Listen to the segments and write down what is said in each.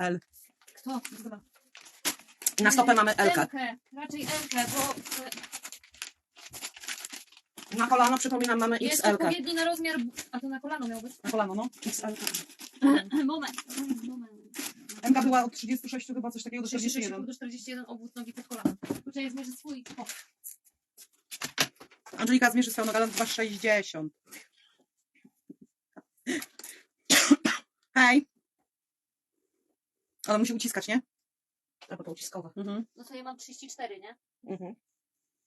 L. Kto? Na stopę mamy L. Elkę. Raczej Elkę, bo e, Na kolano, przypominam, mamy jest XL. odpowiedni na rozmiar... A to na kolano miał być? Na kolano, no. XL. Moment. Moment. MK była od 36 chyba coś takiego do 46 41. do 41 obwód nogi pod kolano. Kurczę, ja zmierzę swój. O, Angelika zmierzy swoją nogę, ale 2,60. Hej. Ale musi uciskać, nie? Albo to uciskowe. Mhm. no to ja mam 34, nie? Mhm.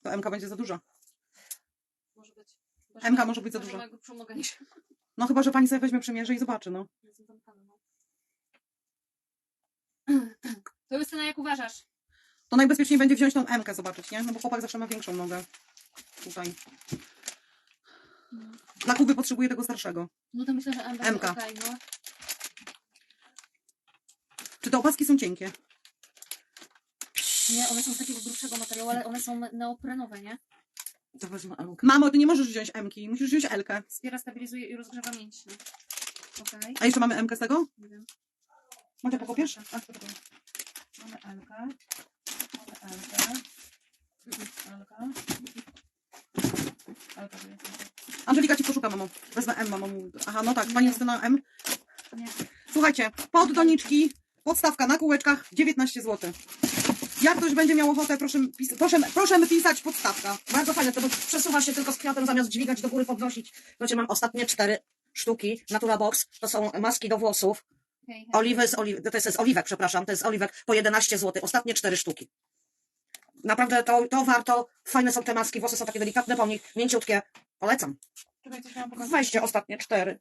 To MK będzie za dużo. Może być. Chyba, że MK może być za grubszą nogę niż... No chyba, że pani sobie weźmie przymierze i zobaczy, no. Jestem zamkana, no. To Justyna, jak uważasz? To najbezpieczniej będzie wziąć tą MK zobaczyć, nie? No bo chłopak zawsze ma większą nogę. Tutaj. Dla Kuby potrzebuje tego starszego. No to myślę, że M MK. okej, no. Czy te opaski są cienkie? Nie, one są z takiego grubszego materiału, ale one są neoprenowe, nie? To wezmę L. Mamo, ty nie możesz wziąć MK, musisz wziąć LK. Wspiera, stabilizuje i rozgrzewa mięśnie. Okej. A jeszcze mamy MK z tego? Nie wiem. Macie pokopiesz? Tak, tak, tak. Mamy LK. Mamy LK. LK. Angelika ci poszuka, mamo. Wezmę M, mamo. Aha, no tak, pani Justyna M. Nie. Słuchajcie, pod doniczki, podstawka na kółeczkach 19 zł. Jak ktoś będzie miał ochotę, proszę, pis- proszę, proszę pisać podstawka. Bardzo fajne, to bo przesuwa się tylko z kwiatem zamiast dźwigać do góry, podnosić. Wiecie, mam ostatnie cztery sztuki Natura Box. To są maski do włosów. Oliwy z oliwek, to jest z oliwek, przepraszam, to jest z oliwek po 11 zł. Ostatnie cztery sztuki. Naprawdę to, to warto. Fajne są te maski, włosy są takie delikatne po nich, mięciutkie. Polecam. Weźcie ostatnie cztery.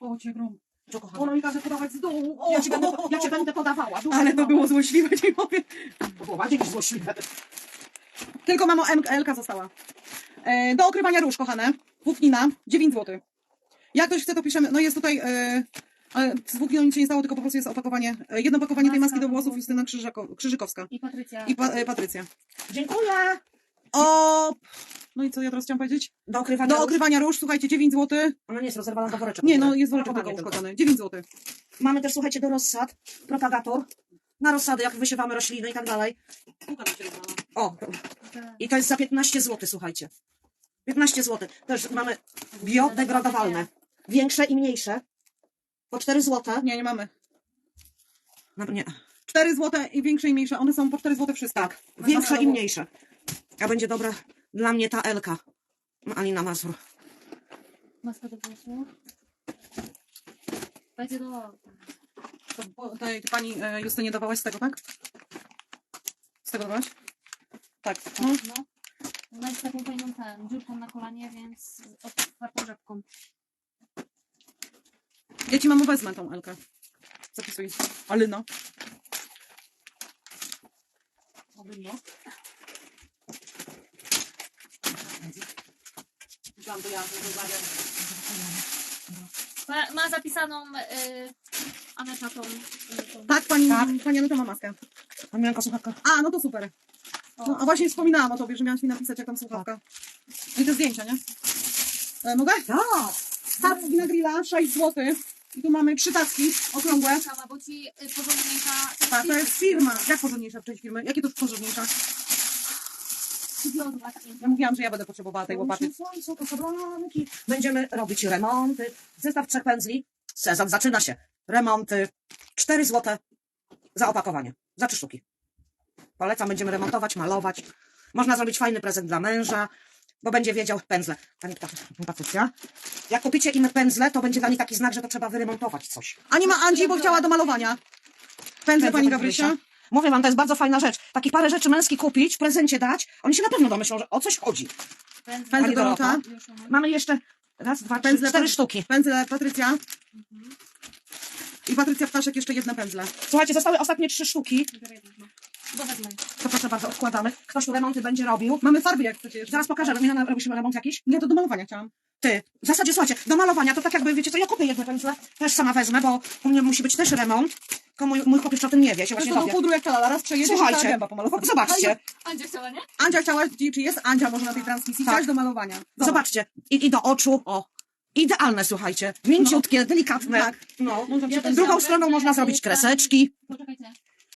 O, cię. Co, kochana? Ona mi każe podawać z dołu. O, Ja ci będę, ja ci będę podawała. Dużo Ale to było złośliwe, ci powiem. To było bardziej niż złośliwe. Tylko mamo M, LK została. E, do okrywania róż, kochane. Włóknina, 9 zł. Jak ktoś chce, to piszemy. No jest tutaj. E, ale z włókniną nic się nie stało, tylko po prostu jest opakowanie. E, jedno opakowanie tej maski do włosów Justyna Krzyżako, Krzyżykowska. I Patrycja. I pa, e, Patrycja. Dziękuję. O! No i co ja teraz chciałam powiedzieć? Do okrywania Do róż. okrywania róż, słuchajcie, 9 zł. Ona nie jest rozerwana do woreczek. Nie, no jest woreczek tylko uszkodzony. 9 zł. Mamy też, słuchajcie, do rozsad propagator. Na rozsady, jak wysiewamy rośliny i tak dalej. O, i to jest za 15 zł, słuchajcie. 15 zł. Też mamy biodegradowalne. Większe i mniejsze. Po 4 zł. Nie, nie mamy. No, nie. 4 zł i większe i mniejsze. One są po 4 zł wszystkie. Tak, większe i mniejsze. A będzie dobra dla mnie ta Elka. Alina Mazur. Maska do włosów. Będzie do... To, bo tej pani e, Justynie dawałaś z tego, tak? Z tego dawałaś? Tak. No. No. Ona jest taką fajną ten, dziurką na kolanie, więc otwartą rzepką. Ja ci mamo wezmę tą Elkę. Zapisuj. Ale no. To ja rozmawiam. Ma, ma zapisaną y, Aneta tą, y, tą. Tak, pani, Tak. pani Aneta ma maskę. Pamianka słuchawka. A, no to super. No, a właśnie wspominałam o tobie, że miałaś mi napisać, jak tam słuchawka. No i te zdjęcia, nie? E, mogę? Tak. Tacki na grilla, 6 zł. I tu mamy trzy tacki okrągłe. Kawa, bo ci y, porządniejsza... Tak, to jest firma. Jak porządniejsza część firmy? Jakie to porządniejsza? Ja mówiłam, że ja będę potrzebowała tej łopaty. Słońce. Będziemy robić remonty. Zestaw trzech pędzli. Sezon zaczyna się. Remonty. 4 zł za opakowanie. Za trzy sztuki. Polecam, będziemy remontować, malować. Można zrobić fajny prezent dla męża, bo będzie wiedział pędzle. Pani Pat- Patrycja, jak kupicie im pędzle, to będzie dla nich taki znak, że to trzeba wyremontować coś. A nie ma Andzi, bo chciała do malowania. Pędzle pani Gabrysia. Mówię wam, to jest bardzo fajna rzecz. Takich parę rzeczy męskich kupić, w prezencie dać. Oni się na pewno domyślą, że o coś chodzi. Pędzle, Pędzle Dorota. Dorota. Mamy jeszcze raz, dwa, trzy, Pędzle cztery sztuki. Pędzle Patrycja. I Patrycja Ptaszek jeszcze jedne pędzle. Słuchajcie, zostały ostatnie trzy sztuki. Bo wezmę. To proszę bardzo, odkładamy. Ktoś tu remonty będzie robił. Mamy farby jak chcecie jeszcze. Zaraz pokażę, Milena, robisz remont jakiś? Nie, to do malowania chciałam. Ty, w zasadzie słuchajcie, do malowania to tak jakby, wiecie co, ja kupię jedne pędzle, też sama wezmę, bo u mnie musi być też remont. Tylko mój, mój chłop jeszcze o tym nie wie, się właśnie to dowie. pudru jak talala, raz przejedzie, Słuchajcie, ta gęba pomalowana. zobaczcie, Andzia chciała, nie? Andzia chciała, czy jest Andzia może na tej transmisji, Tak. chciałaś do malowania. Zobacz. zobaczcie. I, I do oczu, o, Idealne, słuchajcie. Mięciutkie, delikatne. Tak. No. Drugą stroną można zrobić kreseczki. Poczekaj,